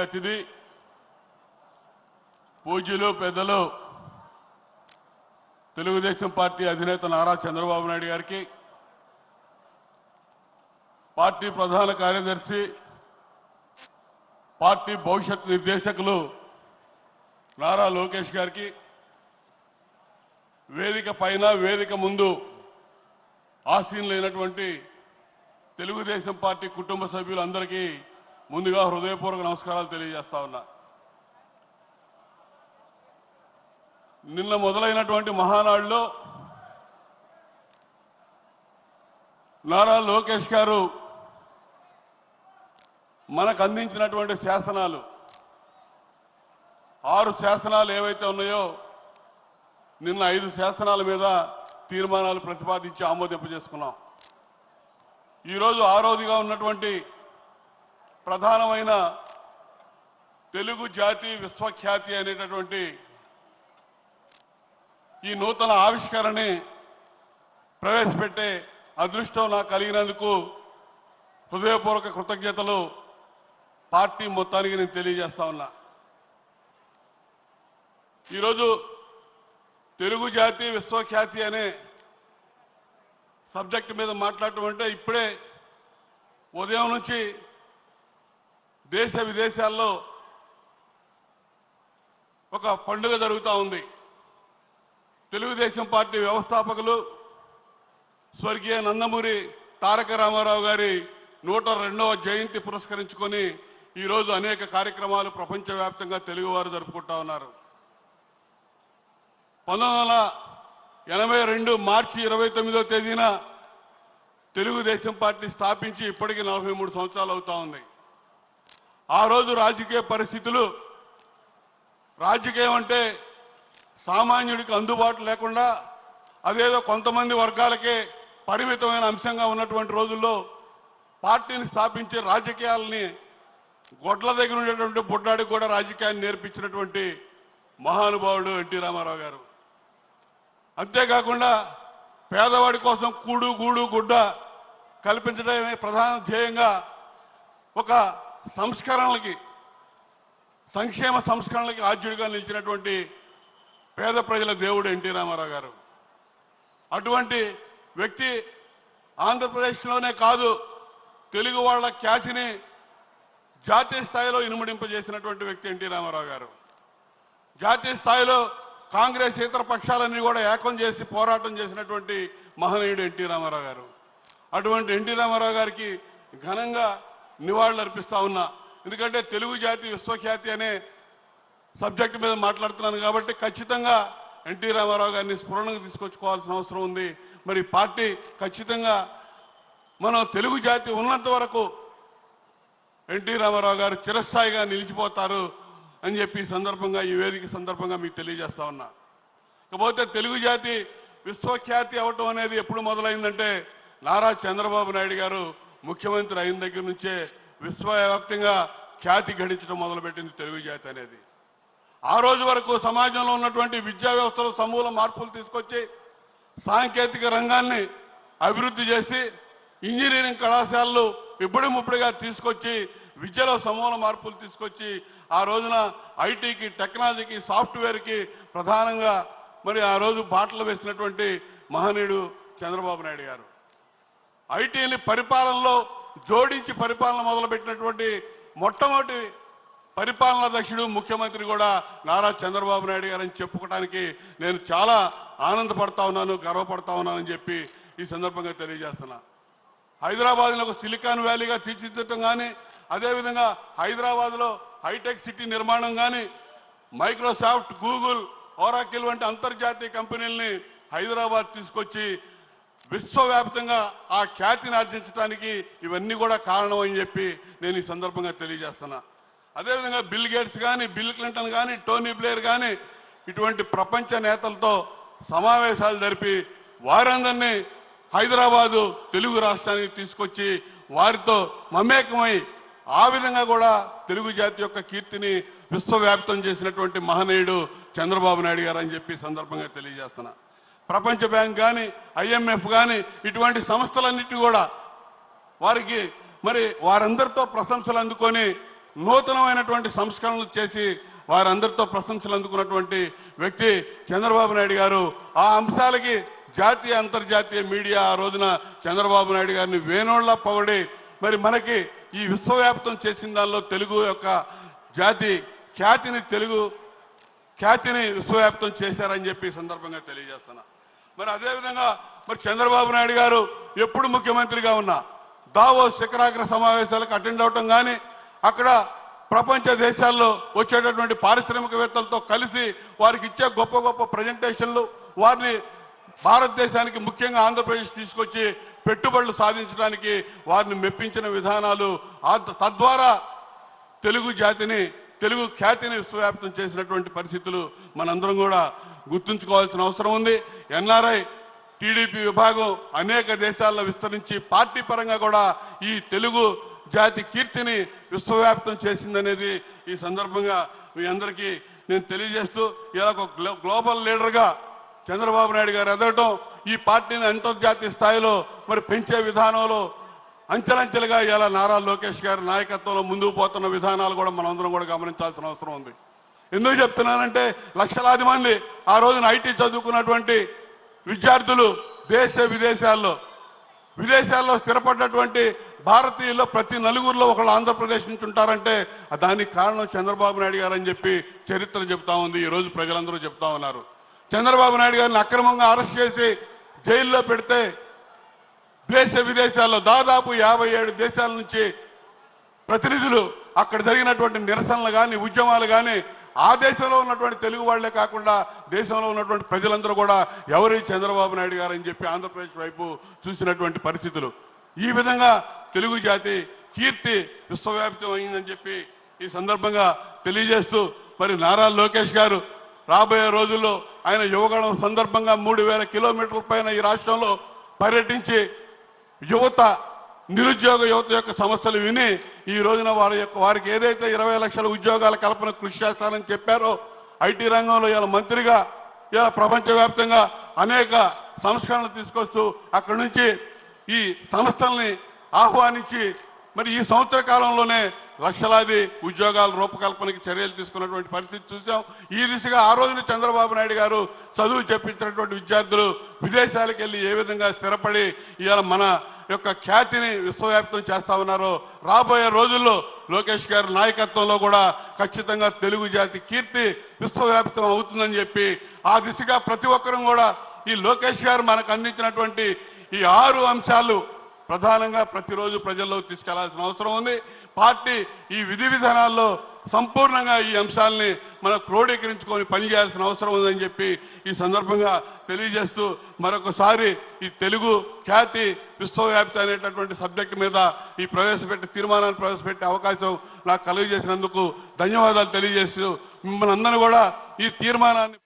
అతిథి పూజ్యులు పెద్దలు తెలుగుదేశం పార్టీ అధినేత నారా చంద్రబాబు నాయుడు గారికి పార్టీ ప్రధాన కార్యదర్శి పార్టీ భవిష్యత్ నిర్దేశకులు నారా లోకేష్ గారికి వేదిక పైన వేదిక ముందు ఆసీనులైనటువంటి తెలుగుదేశం పార్టీ కుటుంబ సభ్యులందరికీ ముందుగా హృదయపూర్వక నమస్కారాలు తెలియజేస్తా ఉన్నా. నిన్న మొదలైనటువంటి మహానాడులో నారా లోకేష్ గారు మనకు అందించినటువంటి శాసనాలు ఆరు శాసనాలు ఏవైతే ఉన్నాయో నిన్న ఐదు శాసనాల మీద తీర్మానాలు ప్రతిపాదించి ఆమోదింపజేసుకున్నాం. ఈరోజు ఆరోదిగా ఉన్నటువంటి ప్రధానమైన తెలుగు జాతి విశ్వఖ్యాతి అనేటటువంటి ఈ నూతన ఆవిష్కరణని ప్రవేశపెట్టే అదృష్టం నాకు కలిగినందుకు హృదయపూర్వక కృతజ్ఞతలు పార్టీ మొత్తానికి నేను తెలియజేస్తా ఉన్నా. ఈరోజు తెలుగు జాతి విశ్వఖ్యాతి అనే సబ్జెక్ట్ మీద మాట్లాడటం అంటే ఇప్పుడే ఉదయం నుంచి దేశ విదేశాల్లో ఒక పండుగ జరుగుతూ ఉంది. తెలుగుదేశం పార్టీ వ్యవస్థాపకులు స్వర్గీయ నందమూరి తారక రామారావు గారి నూట రెండవ జయంతి పురస్కరించుకొని ఈరోజు అనేక కార్యక్రమాలు ప్రపంచవ్యాప్తంగా తెలుగువారు జరుపుకుంటా ఉన్నారు. పంతొమ్మిది వందల ఎనభై రెండు మార్చి ఇరవై తొమ్మిదో తేదీన తెలుగుదేశం పార్టీ స్థాపించి ఇప్పటికి నలభై మూడు సంవత్సరాలు అవుతా ఉంది. ఆ రోజు రాజకీయ పరిస్థితులు రాజకీయం అంటే సామాన్యుడికి అందుబాటు లేకుండా అదేదో కొంతమంది వర్గాలకే పరిమితమైన అంశంగా ఉన్నటువంటి రోజుల్లో పార్టీని స్థాపించే రాజకీయాలని గొడ్ల దగ్గర ఉండేటువంటి బుడ్డాడికి కూడా రాజకీయాన్ని నేర్పించినటువంటి మహానుభావుడు ఎన్టీ రామారావు గారు. అంతేకాకుండా పేదవాడి కోసం కూడు గూడు గుడ్డ కల్పించడమే ప్రధాన ధ్యేయంగా ఒక సంస్కరణలకి సంక్షేమ సంస్కరణలకి ఆద్యుడిగా నిలిచినటువంటి పేద ప్రజల దేవుడు ఎన్టీ రామారావు గారు. అటువంటి వ్యక్తి ఆంధ్రప్రదేశ్లోనే కాదు తెలుగు వాళ్ళ ఖ్యాతిని జాతీయ స్థాయిలో ఇనుమడింపజేసినటువంటి వ్యక్తి ఎన్టీ రామారావు గారు. జాతీయ స్థాయిలో కాంగ్రెస్ ఇతర పక్షాలన్నీ కూడా ఏకం చేసి పోరాటం చేసినటువంటి మహనీయుడు ఎన్టీ రామారావు గారు. అటువంటి ఎన్టీ రామారావు గారికి ఘనంగా నివాళులు అర్పిస్తా ఉన్నా. ఎందుకంటే తెలుగు జాతి విశ్వఖ్యాతి అనే సబ్జెక్ట్ మీద మాట్లాడుతున్నాను కాబట్టి ఖచ్చితంగా ఎన్టీ రామారావు గారిని స్ఫురణకు తీసుకొచ్చుకోవాల్సిన అవసరం ఉంది. మరి పార్టీ ఖచ్చితంగా మనం తెలుగు జాతి ఉన్నంత వరకు ఎన్టీ రామారావు గారు చిరస్థాయిగా నిలిచిపోతారు అని చెప్పి సందర్భంగా ఈ వేదిక సందర్భంగా మీకు తెలియజేస్తా ఉన్నా. ఇకపోతే తెలుగు జాతి విశ్వఖ్యాతి అవటం అనేది ఎప్పుడు మొదలైందంటే నారా చంద్రబాబు నాయుడు గారు ముఖ్యమంత్రి అయిన దగ్గర నుంచే విశ్వవ్యాప్తంగా ఖ్యాతి గడించడం మొదలుపెట్టింది తెలుగు జాతి అనేది. ఆ రోజు వరకు సమాజంలో ఉన్నటువంటి విద్యా వ్యవస్థలో సమూల మార్పులు తీసుకొచ్చి సాంకేతిక రంగాన్ని అభివృద్ధి చేసి ఇంజనీరింగ్ కళాశాలలు ఇప్పుడు ముప్పుడుగా తీసుకొచ్చి విద్యలో సమూల మార్పులు తీసుకొచ్చి ఆ రోజున ఐటీకి టెక్నాలజీకి సాఫ్ట్వేర్కి ప్రధానంగా మరి ఆ రోజు బాటలు వేసినటువంటి మహనీయుడు చంద్రబాబు నాయుడు గారు. ఐటీని పరిపాలనలో జోడించి పరిపాలన మొదలుపెట్టినటువంటి మొట్టమొదటి పరిపాలనాధ్యక్షుడు ముఖ్యమంత్రి కూడా నారా చంద్రబాబు నాయుడు గారని చెప్పుకోవడానికి నేను చాలా ఆనందపడతా ఉన్నాను గర్వపడతా ఉన్నానని చెప్పి ఈ సందర్భంగా తెలియజేస్తున్నా. హైదరాబాద్లో ఒక సిలికాన్ వ్యాలీగా తీర్చిదిద్దటం కానీ అదేవిధంగా హైదరాబాద్లో హైటెక్ సిటీ నిర్మాణం కానీ మైక్రోసాఫ్ట్ గూగుల్ ఓరాకిల్ వంటి అంతర్జాతీయ కంపెనీల్ని హైదరాబాద్ తీసుకొచ్చి విశ్వవ్యాప్తంగా ఆ ఖ్యాతిని ఆర్జించడానికి ఇవన్నీ కూడా కారణం అని చెప్పి నేను ఈ సందర్భంగా తెలియజేస్తున్నా. అదేవిధంగా బిల్ గేట్స్ కానీ బిల్ క్లింటన్ కానీ టోనీ బ్లేయర్ కానీ ఇటువంటి ప్రపంచ నేతలతో సమావేశాలు జరిపి వారందరినీ హైదరాబాదు తెలుగు రాష్ట్రానికి తీసుకొచ్చి వారితో మమేకమై ఆ విధంగా కూడా తెలుగు జాతి యొక్క కీర్తిని విశ్వవ్యాప్తం చేసినటువంటి మహనీయుడు చంద్రబాబు నాయుడు గారు అని చెప్పి సందర్భంగా తెలియజేస్తున్నా. ప్రపంచ బ్యాంక్ కానీ ఐఎంఎఫ్ కానీ ఇటువంటి సంస్థలన్నిటి కూడా వారికి మరి వారందరితో ప్రశంసలు అందుకొని నూతనమైనటువంటి సంస్కరణలు చేసి వారందరితో ప్రశంసలు అందుకున్నటువంటి వ్యక్తి చంద్రబాబు నాయుడు గారు. ఆ అంశాలకి జాతీయ అంతర్జాతీయ మీడియా ఆ రోజున చంద్రబాబు నాయుడు గారిని వేణోళ్ళ పొగడి మరి మనకి ఈ విశ్వవ్యాప్తం చేసిన దానిలో తెలుగు యొక్క జాతి ఖ్యాతిని తెలుగు ఖ్యాతిని విశ్వవ్యాప్తం చేశారని చెప్పి సందర్భంగా తెలియజేస్తున్నా. మరి అదేవిధంగా మరి చంద్రబాబు నాయుడు గారు ఎప్పుడు ముఖ్యమంత్రిగా ఉన్నా దావో శిఖరాగ్ర సమావేశాలకు అటెండ్ అవటం కానీ అక్కడ ప్రపంచ దేశాల్లో వచ్చేటటువంటి పారిశ్రామికవేత్తలతో కలిసి వారికి ఇచ్చే గొప్ప గొప్ప ప్రజెంటేషన్లు వారిని భారతదేశానికి ముఖ్యంగా ఆంధ్రప్రదేశ్ తీసుకొచ్చి పెట్టుబడులు సాధించడానికి వారిని మెప్పించిన విధానాలు తద్వారా తెలుగు జాతిని తెలుగు ఖ్యాతిని విశ్వవ్యాప్తం చేసినటువంటి పరిస్థితులు మనందరం కూడా గుర్తుంచుకోవాల్సిన అవసరం ఉంది. ఎన్ఆర్ఐ టీడీపీ విభాగం అనేక దేశాల్లో విస్తరించి పార్టీ పరంగా కూడా ఈ తెలుగు జాతి కీర్తిని విశ్వవ్యాప్తం చేసిందనేది ఈ సందర్భంగా మీ అందరికీ నేను తెలియజేస్తూ ఇలా ఒక గ్లోబల్ లీడర్గా చంద్రబాబు నాయుడు గారు ఎదగటం ఈ పార్టీని అంతర్జాతీయ స్థాయిలో మరి పెంచే విధానంలో అంచెలంచెలుగా ఇలా నారా లోకేష్ గారి నాయకత్వంలో ముందుకు పోతున్న విధానాలు కూడా మనందరం కూడా గమనించాల్సిన అవసరం ఉంది. ఎందుకు చెప్తున్నానంటే లక్షలాది మంది ఆ రోజున ఐటీ చదువుకున్నటువంటి విద్యార్థులు దేశ విదేశాల్లో విదేశాల్లో స్థిరపడ్డటువంటి భారతీయుల్లో ప్రతి నలుగురిలో ఒకళ్ళు ఆంధ్రప్రదేశ్ నుంచి ఉంటారంటే దానికి కారణం చంద్రబాబు నాయుడు గారు అని చెప్పి చరిత్ర చెప్తా ఉంది ఈ రోజు ప్రజలందరూ చెప్తా ఉన్నారు. చంద్రబాబు నాయుడు గారిని అక్రమంగా అరెస్ట్ చేసి జైల్లో పెడితే దేశ విదేశాల్లో దాదాపు యాభై ఏడు దేశాల నుంచి ప్రతినిధులు అక్కడ జరిగినటువంటి నిరసనలు కానీ ఉద్యమాలు కానీ ఆ దేశంలో ఉన్నటువంటి తెలుగు వాళ్ళే కాకుండా దేశంలో ఉన్నటువంటి ప్రజలందరూ కూడా ఎవరి చంద్రబాబు నాయుడు గారు అని చెప్పి ఆంధ్రప్రదేశ్ వైపు చూసినటువంటి పరిస్థితులు. ఈ విధంగా తెలుగు జాతి కీర్తి విశ్వవ్యాప్తం అయిందని చెప్పి ఈ సందర్భంగా తెలియజేస్తూ మరి నారా లోకేష్ గారు రాబోయే రోజుల్లో ఆయన యువగణం సందర్భంగా మూడు వేల కిలోమీటర్ల పైన ఈ రాష్ట్రంలో పర్యటించి యువత నిరుద్యోగ యువత యొక్క సమస్యలు విని ఈ రోజున వారి యొక్క వారికి ఏదైతే ఇరవై లక్షల ఉద్యోగాల కల్పన కృషి చేస్తానని చెప్పారో ఐటీ రంగంలో ఇలా మంత్రిగా ఇలా ప్రపంచవ్యాప్తంగా అనేక సంస్కరణలు తీసుకొస్తూ అక్కడి నుంచి ఈ సంస్థల్ని ఆహ్వానించి మరి ఈ సంవత్సర కాలంలోనే లక్షలాది ఉద్యోగాల రూపకల్పనకి చర్యలు తీసుకున్నటువంటి పరిస్థితి చూసాం. ఈ దిశగా ఆ రోజున చంద్రబాబు నాయుడు గారు చదువు చెప్పించినటువంటి విద్యార్థులు విదేశాలకు వెళ్ళి ఏ విధంగా స్థిరపడి ఇవాళ మన యొక్క ఖ్యాతిని విశ్వవ్యాప్తం చేస్తా ఉన్నారో రాబోయే రోజుల్లో లోకేష్ గారి నాయకత్వంలో కూడా ఖచ్చితంగా తెలుగు జాతి కీర్తి విశ్వవ్యాప్తం అవుతుందని చెప్పి ఆ దిశగా ప్రతి ఒక్కరం కూడా ఈ లోకేష్ గారు మనకు అందించినటువంటి ఈ ఆరు అంశాలు ప్రధానంగా ప్రతిరోజు ప్రజల్లో తీసుకెళ్ళాల్సిన అవసరం ఉంది. పార్టీ ఈ విధి విధానాల్లో సంపూర్ణంగా ఈ అంశాలని మనం క్రోడీకరించుకొని పనిచేయాల్సిన అవసరం ఉందని చెప్పి ఈ సందర్భంగా తెలియజేస్తూ మరొకసారి ఈ తెలుగు ఖ్యాతి విశ్వవ్యాప్తి అనేటటువంటి సబ్జెక్టు మీద ఈ ప్రవేశపెట్టే తీర్మానాన్ని ప్రవేశపెట్టే అవకాశం నాకు కలుగజేసినందుకు ధన్యవాదాలు తెలియజేస్తూ మిమ్మల్ని అందరూ కూడా ఈ తీర్మానాన్ని